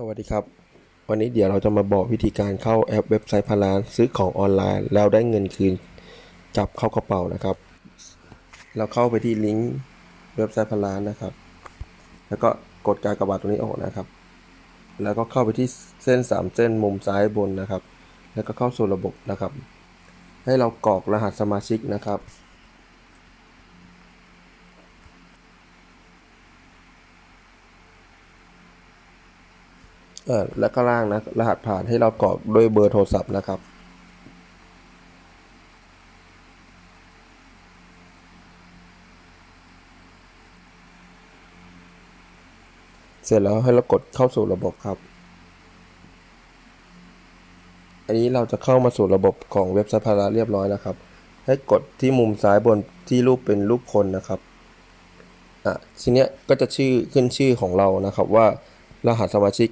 สวัสดีครับ วันนี้เดี๋ยวเราจะมาบอกวิธีการเข้าแอปเว็บไซต์พนร้านซื้อของออนไลน์ แล้วได้เงินคืนจับเข้ากระเป๋านะครับ เราเข้าไปที่ลิงก์เว็บไซต์พนร้านนะครับ แล้วก็กดการกระบาดตรงนี้ออกนะครับ แล้วก็เข้าไปที่เส้น 3 เส้นมุมซ้ายบนนะครับ แล้วก็เข้าสู่ระบบนะครับ ให้เรากรอกรหัสสมาชิกนะครับ เออ แล้วก็ล่างนะรหัสผ่านให้เรากรอกด้วยเบอร์โทรศัพท์นะครับ เสร็จแล้วให้เรากดเข้าสู่ระบบครับ อันนี้เราจะเข้ามาสู่ระบบของเว็บไซต์พาราเรียบร้อยแล้วครับ ให้กดที่มุมซ้ายบนที่รูปเป็นรูปคนนะครับอะทีเนี้ยก็จะชื่อขึ้นชื่อของเรานะครับว่ารหัสสมาชิก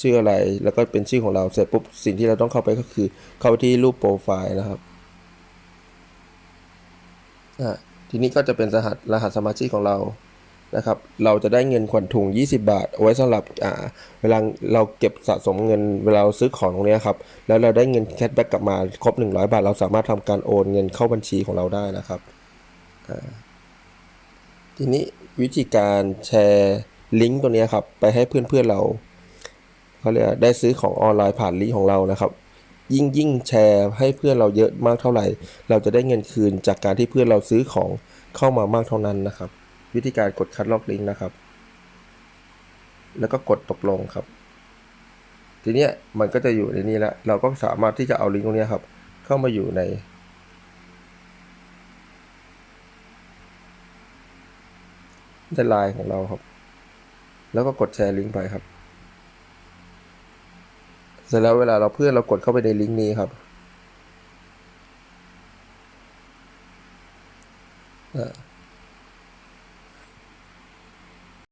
ชื่ออะไร แล้วก็เป็นชื่อของเราเสร็จปุ๊บสิ่งที่เราต้องเข้าไปก็คือ เข้าไปที่รูปโปรไฟล์นะครับทีนี้ก็จะเป็นรหัสรหัสสมาชิกของเรานะครับ เราจะได้เงินขวัญถุง 20 บาท เอาไว้สำหรับอ่าเวลาเราเก็บสะสมเงินเวลาเราซื้อของตรงนี้ครับ แล้วเราได้เงินแคชแบ็กกลับมาครบ 100 บาท เราสามารถทำการโอนเงินเข้าบัญชีของเราได้นะครับทีนี้วิธีการแชร์ลิงก์ตัวนี้ครับ ไปให้เพื่อนๆเรา เขาเรียกได้ซื้อของออนไลน์ผ่านลิงก์ของเรานะครับ ยิ่งยิ่งแชร์ให้เพื่อนเราเยอะมากเท่าไหร่ เราจะได้เงินคืนจากการที่เพื่อนเราซื้อของเข้ามามากเท่านั้นนะครับ วิธีการกดคัดลอกลิงก์นะครับ แล้วก็กดตกลงครับ ทีเนี้ยมันก็จะอยู่ในนี้แล้วเราก็สามารถที่จะเอาลิงก์ตรงนี้ครับ เข้ามาอยู่ในในไลน์ของเราครับ แล้วก็กดแชร์ลิงก์ไปครับ เสร็จแล้วเวลาเราเพื่อนเรากดเข้าไปในลิงก์นี้ครับอ่า